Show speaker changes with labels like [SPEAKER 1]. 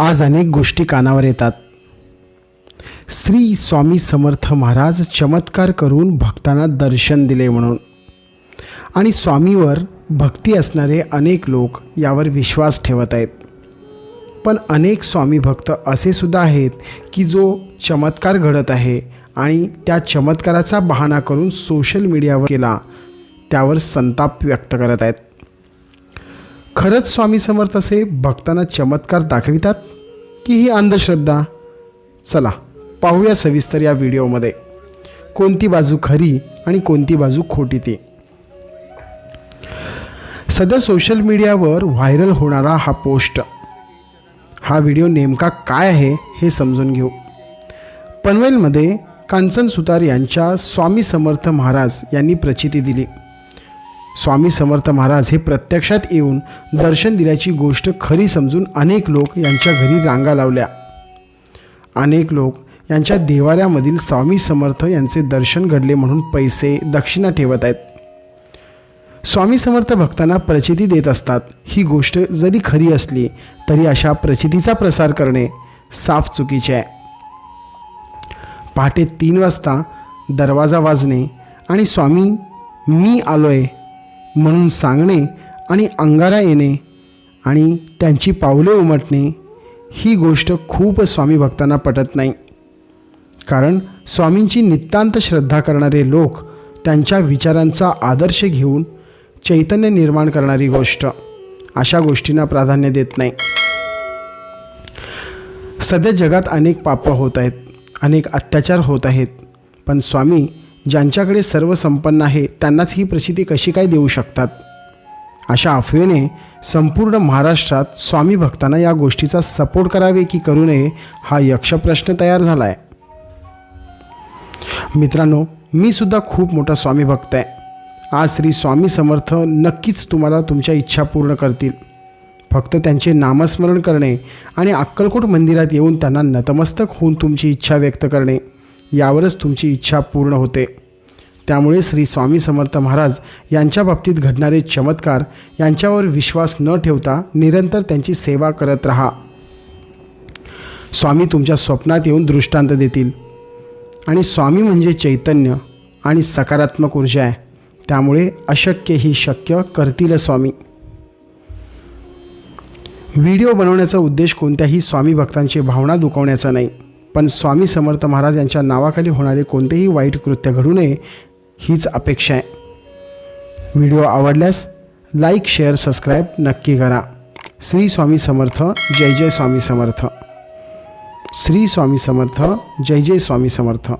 [SPEAKER 1] आज अनेक गोष्टी कानावर येतात. श्री स्वामी समर्थ महाराज चमत्कार करून भक्तांना दर्शन दिले म्हणून. आणि स्वामीवर भक्ती असणारे अनेक लोक यावर विश्वास ठेवत आहेत. पण अनेक स्वामी भक्त असे सुद्धा आहेत की जो चमत्कार घडत आहे आणि त्या चमत्काराचा बहाणा करून सोशल मीडियावर केला त्यावर संताप व्यक्त करत आहेत. खरंच स्वामी समर्थ असे भक्तांना चमत्कार दाखवितात की ही अंधश्रद्धा? चला पाहूया सविस्तर या व्हिडिओमध्ये. कोणती बाजू खरी आणि कोणती बाजू खोटी ती? सध्या सोशल मीडियावर व्हायरल होणारा हा पोस्ट. हा व्हिडिओ नेमका काय आहे हे समजून घेऊ. पनवेलमध्ये कांचन सुतार यांच्या स्वामी समर्थ महाराज यांनी प्रचिती दिली. स्वामी समर्थ महाराज हे प्रत्यक्षात येऊन दर्शन दिल्याची गोष्ट खरी समजून अनेक लोक यांच्या घरी रांगा लावल्या. अनेक लोक यांच्या देवाऱ्यामधील स्वामी समर्थ यांचे दर्शन घडले म्हणून पैसे दक्षिणा ठेवत आहेत. स्वामी समर्थ भक्तांना प्रचिती देत असतात. ही गोष्ट जरी खरी असली तरी अशा प्रचितीचा प्रसार करणे साफ चुकीचे आहे. पहाटे तीन वाजता दरवाजा वाजणे आणि स्वामी मी आलोय म्हणून सांगणे आणि अंगारा येणे आणि त्यांची पावले उमटणे ही गोष्ट खूप स्वामी भक्तांना पटत नाही. कारण स्वामींची नितांत श्रद्धा करणारे लोक त्यांच्या विचारांचा आदर्श घेऊन चैतन्य निर्माण करणारी गोष्ट अशा गोष्टींना प्राधान्य देत नाही. सध्या जगात अनेक पापं होत आहेत अनेक अत्याचार होत आहेत पण स्वामी ज्यांच्याकडे सर्व संपन्न आहे त्यांनाच ही प्रसिद्धी कशी काय देऊ शकतात? अशा अफवेने संपूर्ण महाराष्ट्रात स्वामी भक्तांना या गोष्टीचा सपोर्ट करावे की करू नये हा यक्षप्रश्न तयार झाला आहे मित्रांनो मी सुद्धा खूप मोठा स्वामी भक्त आहे. आज श्री स्वामी समर्थ नक्कीच तुम्हाला तुमच्या इच्छा पूर्ण करतील. फक्त त्यांचे नामस्मरण करणे आणि अक्कलकोट मंदिरात येऊन त्यांना नतमस्तक होऊन तुमची इच्छा व्यक्त करणे. यावरच तुमची इच्छा पूर्ण होते. त्यामुळे श्री स्वामी समर्थ महाराज यांच्या बाबतीत घडणारे चमत्कार यांच्यावर विश्वास न ठेवता निरंतर त्यांची सेवा करत राहा. स्वामी तुमच्या स्वप्नात येऊन दृष्टांत देतील. आणि स्वामी म्हणजे चैतन्य आणि सकारात्मक ऊर्जा आहे. त्यामुळे अशक्य ही शक्य करतील स्वामी. व्हिडिओ बनवण्याचा उद्देश कोणत्याही स्वामी भक्तांची भावना दुखवण्याचा नाही. पण स्वामी समर्थ महाराज यांच्या नावाखाली होणारे कोणतेही वाईट कृत्य घडू नये हीच अपेक्षा आहे. व्हिडिओ आवडल्यास लाईक शेअर सबस्क्राईब नक्की करा. श्री स्वामी समर्थ जय जय स्वामी समर्थ. श्री स्वामी समर्थ जय जय स्वामी समर्थ.